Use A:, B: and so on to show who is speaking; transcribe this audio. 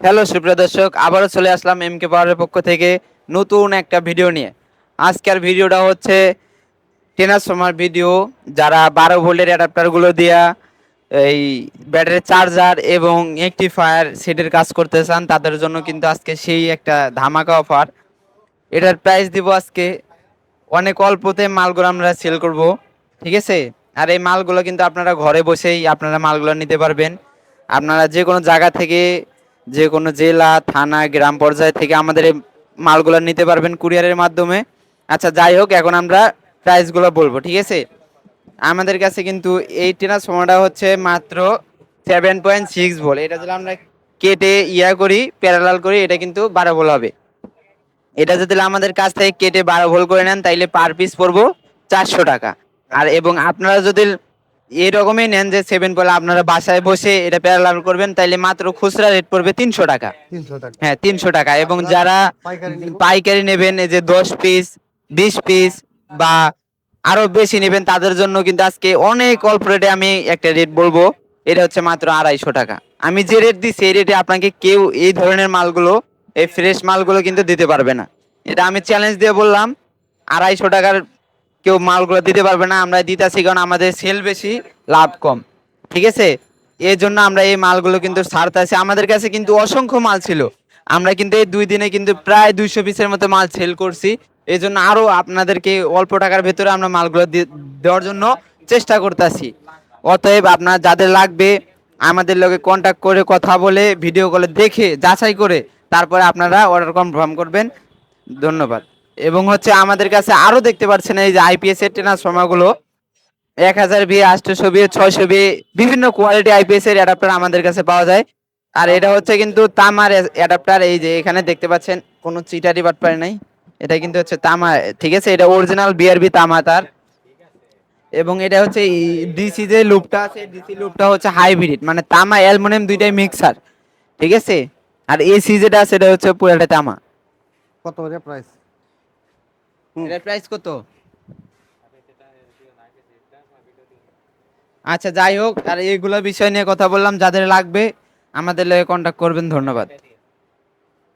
A: Hello সুপ্রিয় দর্শক আবারও চলে আসলাম এম কে পাওয়ারের পক্ষ থেকে নতুন একটা ভিডিও নিয়ে। আজকের ভিডিওটা হচ্ছে ট্রান্সফর্মার ভিডিও যারা বারো ভোল্টের অ্যাডাপ্টারগুলো দিয়া এই ব্যাটারি চার্জার এবং একটি ফায়ার সেটের কাজ করতে চান তাদের জন্য কিন্তু আজকে সেই একটা ধামাকা অফার। এটার প্রাইস দিব আজকে অনেক অল্পতে মালগুলো আমরা সেল করব ঠিক আছে? আর এই মালগুলো কিন্তু আপনারা ঘরে বসেই আপনারা মালগুলো নিতে পারবেন। আপনারা যে কোনো জায়গা থেকে, যে কোনো জেলা, থানা, গ্রাম পর্যায় থেকে আমাদের মালগুলো নিতে পারবেন কুরিয়ারের মাধ্যমে। আচ্ছা যাই হোক, এখন আমরা প্রাইসগুলো বলব, ঠিক আছে? আমাদের কাছে কিন্তু এই ট্রান্সফর্মারটা হচ্ছে মাত্র সেভেন পয়েন্ট সিক্স ভোল এটা যদি আমরা কেটে ইয়া করি প্যারালাল করি, এটা কিন্তু বারো ভোল হবে। এটা যদি আমাদের কাছ থেকে কেটে বারো ভোল করে নেন, তাইলে পার পিস পড়ব চারশো টাকা। আর এবং আপনারা যদি এরকমই নেন যে সেভেন বলে আপনারা বাসায় বসে এটা প্যারালাল করবেন তাইলে মাত্র খুচরা রেট পড়বে তিনশো টাকা। হ্যাঁ তিনশো টাকা। এবং যারা
B: পাইকারি
A: নেবেন। এই যে দশ পিস বিশ পিস বা আরও বেশি নেবেন তাদের জন্য কিন্তু আজকে অনেক অল্প রেটে আমি একটা রেট বলব। এটা হচ্ছে মাত্র আড়াইশো টাকা। আমি যে রেট দিচ্ছি এই রেটে আপনাকে কেউ এই ধরনের মালগুলো এই ফ্রেশ মালগুলো কিন্তু দিতে পারবে না। এটা আমি চ্যালেঞ্জ দিয়ে বললাম আড়াইশো টাকার কেউ মালগুলো দিতে পারবে না আমরা দিতেছি কারণ আমাদের সেল বেশি, লাভ কম। ঠিক আছে? এই জন্য আমরা এই মালগুলো কিন্তু ছাড়তেছি। আমাদের কাছে কিন্তু অসংখ্য মাল ছিল। আমরা কিন্তু এই দুই দিনে কিন্তু প্রায় দুইশো পিসের মতো মাল সেল করছি। এই জন্য আরও আপনাদেরকে অল্প টাকার ভেতরে আমরা মালগুলো দেওয়ার জন্য চেষ্টা করতেছি। অতএব আপনার যাদের লাগবে, আমাদের লোকে কন্ট্যাক্ট করে কথা বলে ভিডিও কলে দেখে, যাচাই করে, তারপরে আপনারা অর্ডার কনফার্ম করবেন। ধন্যবাদ। এবং হচ্ছে আমাদের কাছে আরও দেখতে পাচ্ছেন এই যে আইপিএস এর ট্রান্সফর্মারগুলো এক হাজার বিয়ে আটশোশো বিয়ে, ছয়শো বিয়ে, বিভিন্ন কোয়ালিটি আইপিএস এর অ্যাডাপ্টার আমাদের কাছে পাওয়া যায়। আর এটা হচ্ছে কিন্তু তামার অ্যাডাপ্টার এই যে এখানে দেখতে পাচ্ছেন, কোনো চিটারি বাটপারে নাই। এটা কিন্তু হচ্ছে তামা ঠিক আছে? এটা অরিজিনাল বিআরবি তামা তার। এবং এটা হচ্ছে ডিসি যে লুপটা আছে ডিসি লুপটা হচ্ছে হাইব্রিড মানে তামা অ্যালুমিনিয়াম দুইটাই মিক্সার ঠিক আছে? আর এসি যেটা আছে এটা হচ্ছে পুরোটা তামা।
B: কত প্রাইস
A: প্রাইস কত? আচ্ছা যাই হোক, আর এইগুলো বিষয় নিয়ে কথা বললাম, যাদের লাগবে আমাদের লগে কন্ট্যাক্ট করবেন, ধন্যবাদ।